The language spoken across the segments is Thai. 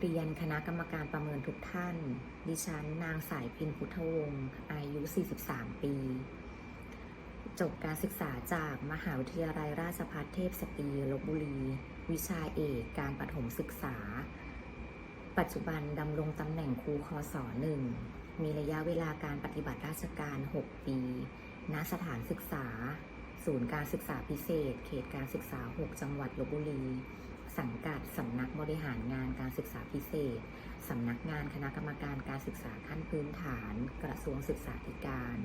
เรียนคณะกรรมการประเมินทุกท่าน ดิฉันนางสายพินพุทธวงศ์อายุ 43 ปี จบการศึกษาจากมหาวิทยาลัยราชภัฏเทพสตรีลบบุรี วิชาเอกการประถมศึกษา ปัจจุบันดำรงตำแหน่งครูคอสอหนึ่ง มีระยะเวลาการปฏิบัติราชการ 6 ปี ณ สถานศึกษา ศูนย์การศึกษาพิเศษ เขตการศึกษา 6 จังหวัดลบบุรี สังกัดสำนักบริหารงานการศึกษาพิเศษสำนักงานคณะกรรมการการศึกษาขั้นพื้นฐาน กระทรวงศึกษาธิการ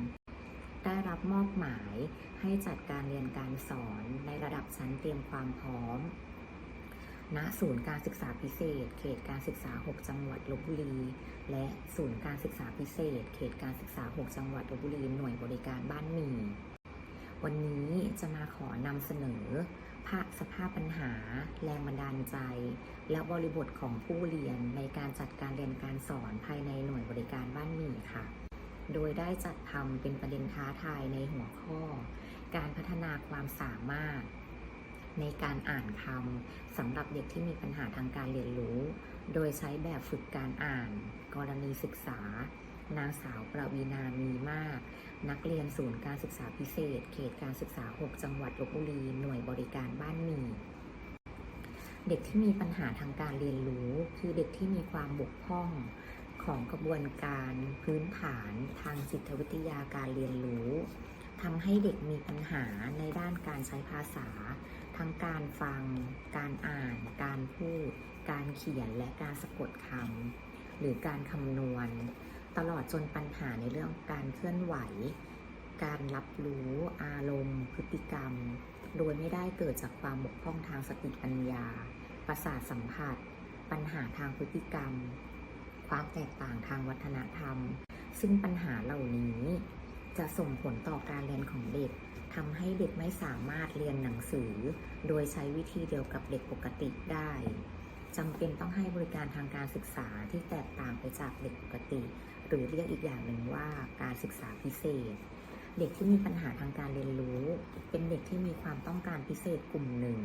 ได้รับมอบหมายให้จัดการเรียนการสอนในระดับชั้นเตรียมความพร้อม ณ ศูนย์การศึกษาพิเศษ เขตการศึกษา 6 จังหวัดลบบุรี และศูนย์การศึกษาพิเศษ เขตการศึกษา 6 จังหวัดลบบุรี หน่วยบริการบ้านหมี่ วันนี้จะมาขอนำเสนอภาพสภาพปัญหา แรงบันดาลใจ และบริบทของผู้เรียนในการจัดการเรียนการสอนภายในหน่วยบริการบ้านหมี่ค่ะ โดยได้จัดทำเป็นประเด็นท้าทายในหัวข้อ การพัฒนาความสามารถ ในการอ่านคำสำหรับเด็กที่มีปัญหาทางการเรียนรู้ โดยใช้แบบฝึกการอ่าน กรณีศึกษา นางสาวประวีนามีมาก นักเรียนศูนย์การศึกษาพิเศษ เขตการศึกษา 6 จังหวัดลบบุรี หน่วยบริการบ้านหมี เด็กที่มีปัญหาทางการเรียนรู้ คือเด็กที่มีความบกพร่องของกระบวนการพื้นฐานทางจิตวิทยาการเรียนรู้ทำให้เด็กมีปัญหาในด้านการใช้ภาษา ทั้งการฟัง การอ่าน การพูด การเขียนและการสะกดคำหรือการคำนวณ ตลอดจนปัญหาในเรื่องการเคลื่อนไหว การรับรู้อารมณ์ พฤติกรรม โดยไม่ได้เกิดจากความบกพร่องทางสติปัญญา ประสาทสัมผัส ปัญหาทางพฤติกรรม ความแตกต่างทางวัฒนธรรม ซึ่งปัญหาเหล่านี้จะส่งผลต่อการเรียนของเด็กทำให้เด็กไม่สามารถเรียนหนังสือ โดยใช้วิธีเดียวกับเด็กปกติได้ จำเป็นต้องให้บริการทางการศึกษาที่แตกต่างไปจากเด็กปกติ หรือเรียกอีกอย่างหนึ่งว่าการศึกษาพิเศษ เด็กที่มีปัญหาทางการเรียนรู้ เป็นเด็กที่มีความต้องการพิเศษกลุ่มหนึ่ง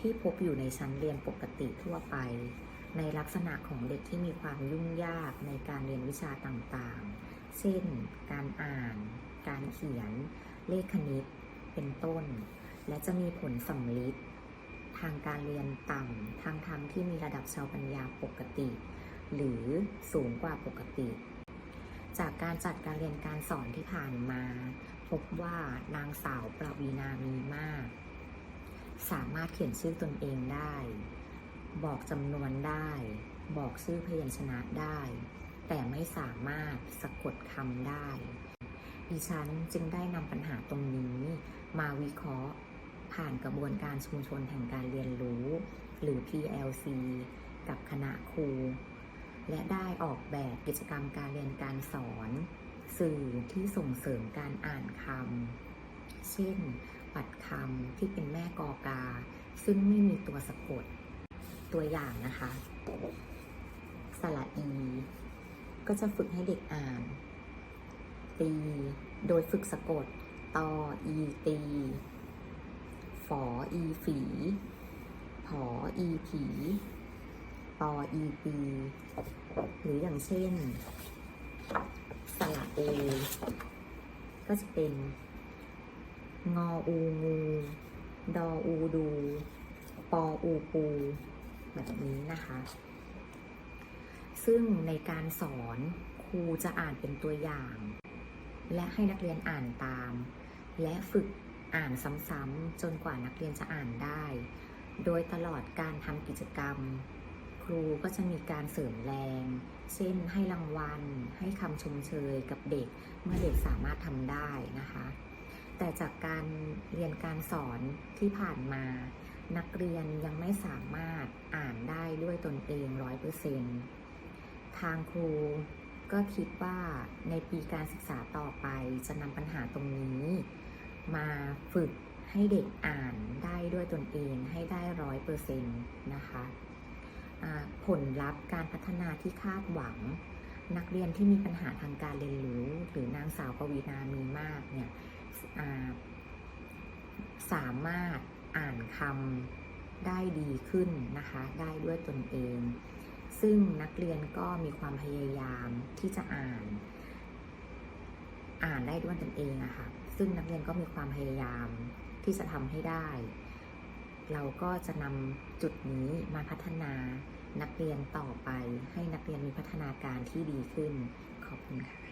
ที่พบอยู่ในชั้นเรียนปกติทั่วไป ในลักษณะของเด็กที่มีความยุ่งยากในการเรียนวิชาต่างๆ เช่น การอ่าน การเขียน เลขคณิต เป็นต้น และจะมีผลสำลิด ทางการเรียนต่ำทางทางที่มีระดับชาวปัญญาปกติ หรือสูงกว่าปกติ จากการจัดการเรียนการสอนที่ผ่านมา พบว่านางสาวประวีนามีมาก สามารถเขียนชื่อตนเองได้ บอกจำนวนได้ บอกชื่อพยัญชนะได้ แต่ไม่สามารถสะกดคำได้ดิฉันจึงได้นำปัญหาตรงนี้มาวิเคราะห์ ผ่านกระบวนการชุมชนแห่งการเรียนรู้ หรือ PLC กับคณะครู และได้ออกแบบกิจกรรมการเรียนการสอน สื่อที่ส่งเสริมการอ่านคำ เช่น ปัดคำที่เป็นแม่กอกา ซึ่งไม่มีตัวสะกด ตัวอย่างนะคะ สระอี ก็จะฝึกให้เด็กอ่าน ตี โดยฝึกสะกดตออีตี ฝออีฝีผออีผีปออีปีหรืออย่างเช่นสระเอ ก็จะเป็น งออูงูดออูดู ปออูปู แบบนี้นะคะ ซึ่งในการสอนครูจะอ่านเป็นตัวอย่าง และให้นักเรียนอ่านตาม และฝึก อ่านซ้ำๆจนกว่านักเรียนจะอ่านได้ โดยตลอดการทำกิจกรรม ครูก็จะมีการเสริมแรง เช่นให้รางวัล ให้คำชมเชยกับเด็กเมื่อเด็กสามารถทำได้นะคะ แต่จากการเรียนการสอนที่ผ่านมา นักเรียนยังไม่สามารถอ่านได้ด้วยตนเองร้อยเปอร์เซ็นต์ทางครูก็คิดว่าในปีการศึกษาต่อไปจะนำปัญหาตรงนี้ มาฝึกให้เด็กอ่านได้ด้วยตนเองให้ได้ร้อยเปอร์เซ็นต์นะคะผลลัพธ์การพัฒนาที่คาดหวัง นักเรียนที่มีปัญหาทางการเรียนรู้หรือนางสาวปวีนามีมากเนี่ยสามารถอ่านคำได้ดีขึ้นนะคะ ได้ด้วยตนเอง ซึ่งนักเรียนก็มีความพยายามที่จะอ่าน อ่านได้ด้วยตนเองอะค่ะ ซึ่งนักเรียนก็มีความพยายามที่จะทำให้ได้ เราก็จะนำจุดนี้มาพัฒนานักเรียนต่อไป ให้นักเรียนมีพัฒนาการที่ดีขึ้น ขอบคุณค่ะ